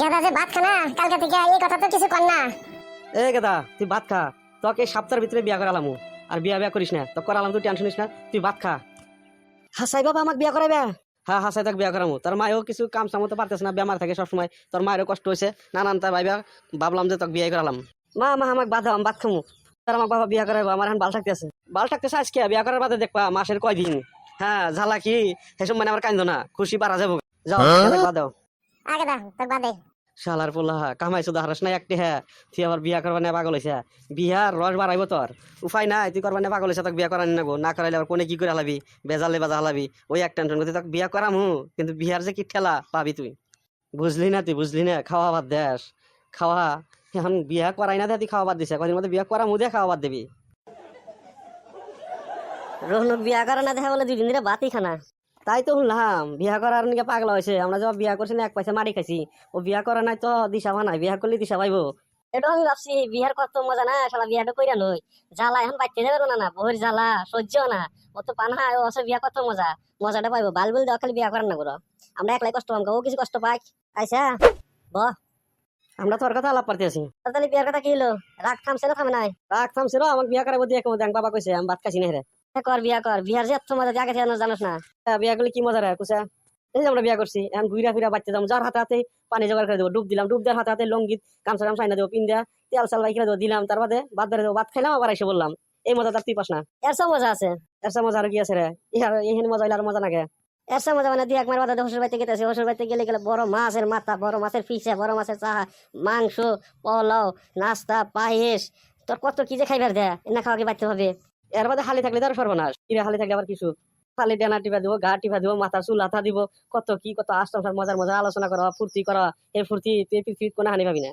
গেদা যে ভাত খানা কালকে থেকে এই কথা তো কিছু কর না। এ গেদা তুই ভাত খা। তোকে সপ্তাহের ভিতরে বিয়া করালাম আর বিয়া বিয়া করিস না। তো করালাম তুই টেনশন নিস না। তুই ভাত খা। হাসাই বাবা আমাকে বিয়া করাইবে? হ্যাঁ হাসাই তাকে বিয়া করামু। তোর মায়েও কিছু কাম সামতে পারতেছে না বেমার থাকে সবসময়। তোর মায়েরও কষ্ট হয়েছে। নানান তা ভাইবা ভাবলাম যে তোকে বিয়ে করালাম। মা মা আমাকে বাদ দাও আমি ভাত খামু। তার আমার বাবা বিয়া করাইবো আমার এখন বাল থাকতেছে বাল থাকতেছে আজকে বিয়া করার বাদে দেখবা মাসের কয়দিন। হ্যাঁ ঝালা কি? সেসব মানে আমার কান্দো না। খুশি পারা যাব। যাও বাদ দাও। আগে দা তোর বাদে শালার পোলা কামাইছো দাহারাস নাই একটি হ্যাঁ। তুই আবার বিয়া করবা না পাগল হয়েছে বিয়ার রস বাড়াইব তোর। উপায় নাই তুই করবা না পাগল হয়েছে তোকে বিয়া করানি নাগো না করাইলে আবার কোনে কি করে হালাবি বেজালে বাজা হালাবি ওই এক টেনশন করতে তোকে বিয়া করাম হু কিন্তু বিয়ার যে কি ঠেলা পাবি তুই। বুঝলি না তুই বুঝলি না খাওয়া বাদ দেস। খাওয়া এখন বিয়া করাই না দে তুই খাওয়া বাদ দিছে। কদিন মধ্যে বিয়া করা মুদে খাওয়া বাদ দিবি। রোহনক বিয়া করে না দেখা বলে দুই দিন ধরে বাতি খানা তাই তো শুনলাম বিয়া করার নাকি পাগলা হয়েছে আমরা যখন বিয়া করছি না এক পয়সা মারি খাইছি। ও বিয়া করা নাই তো দিশা নাই বিয়া করলে দিশা পাইবো। এটা আমি ভাবছি বিহার কত মজা না শালা বিয়াটা কইরা নই জ্বালা এখন বাচ্চা যাবে না না বউর জ্বালা সহ্য না। অত ও আছে বিয়া কত মজা। মজাটা পাইবো বাল বল দেওয়া খালি বিয়া করেন না করো আমরা একলাই কষ্ট পাম ও কিছু কষ্ট পাই আইসা ব। আমরা তোর কথা আলাপ পারতে আছি। তাহলে বিয়ার কথা কি হলো রাগ থামছে না থামে নাই? রাখতাম সেরো আমাকে বিয়া করাবো দিয়ে কেমন বাবা কইছে আমি ভাত খাইছি না রে। কর বিয়া কর। বিহার যে এত মজা জায়গা থেকে জানোস না। বিয়া করলে কি মজা রে কুসা? এই যে আমরা বিয়া করছি এখন ঘুরা ফিরা বাচ্চা যাব যার হাতে হাতে পানি জোগাড় করে দেবো ডুব দিলাম ডুব দেওয়ার হাতে হাতে লঙ্গিত গামছা গামছা আইনা দেবো পিন দেওয়া তেল সাল বাইক দেবো দিলাম তার বাদে বাদ ধরে দেবো ভাত খাইলাম আবার এসে বললাম এই মজা তার তুই পাস না। এর সব মজা আছে। এর সে মজা আর কি আছে রে? ইহার এইখানে মজা হইলে আর মজা নাগে এর সব মজা মানে দুই এক মার বাদে হসুর বাড়িতে গেতেছে হসুর বাড়িতে গেলে গেলে বড় মাছের মাথা বড় মাছের পিসা বড় মাছের চাহা মাংস পোলাও নাস্তা পায়েস তোর কত কি যে খাইবার দেয় না খাওয়া কি বাড়তে হবে? এর বাদে হালে থাকলে তার সর্বনাশ। কিরে হালে থাকলে আবার কিছু? খালি ডানা টিপা দিব, গা টিপা দিব, মাথা, চুল হাতা দিব। কত কি, কত আশ্রম মজার মজার আলোচনা করা, ফুর্তি করা। এই ফুর্তি, তুই পৃথিবীত কোনো হানি পাবি না।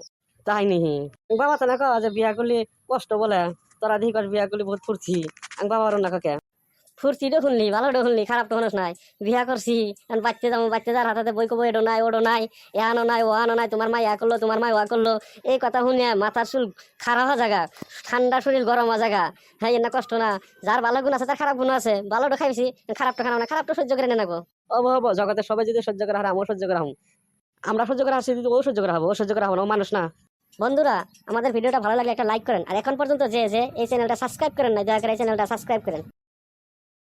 তাই নিহি। বাবা তো না যে বিয়া করলে কষ্ট বলে। তোরা দেখি বিয়া করলে বহুত ফুর্তি। বাবার না কাকে ফুর্তিটা শুনলি ভালোটা শুনলি খারাপ তো নাই। বিয়া করছি এখন বাচ্চা যাব বাচ্চা যার হাতে বই কবো এডো নাই ওডো নাই এ আনো নাই ও আনো নাই তোমার মা ইয়া করল তোমার মা ওয়া করল। এই কথা শুনে মাথার চুল খারাপ জায়গা ঠান্ডা শরীর গরম জায়গা। হ্যাঁ না কষ্ট না যার ভালো গুণ আছে তার খারাপ গুণ আছে। ভালোটা খাইছি খারাপটা খারাপ না খারাপটা সহ্য করে নেব অব হব জগতে সবাই যদি সহ্য করা হয় আমিও সহ্য করা হম আমরা সহ্য করা আসছি ও সহ্য করা হব ও সহ্য করা হব না ও মানুষ না। বন্ধুরা আমাদের ভিডিওটা ভালো লাগলে একটা লাইক করেন। আর এখন পর্যন্ত যে যে এই চ্যানেলটা সাবস্ক্রাইব করেন না দয়া করে এই চ্যানেলটা সাবস্ক্রাইব করেন।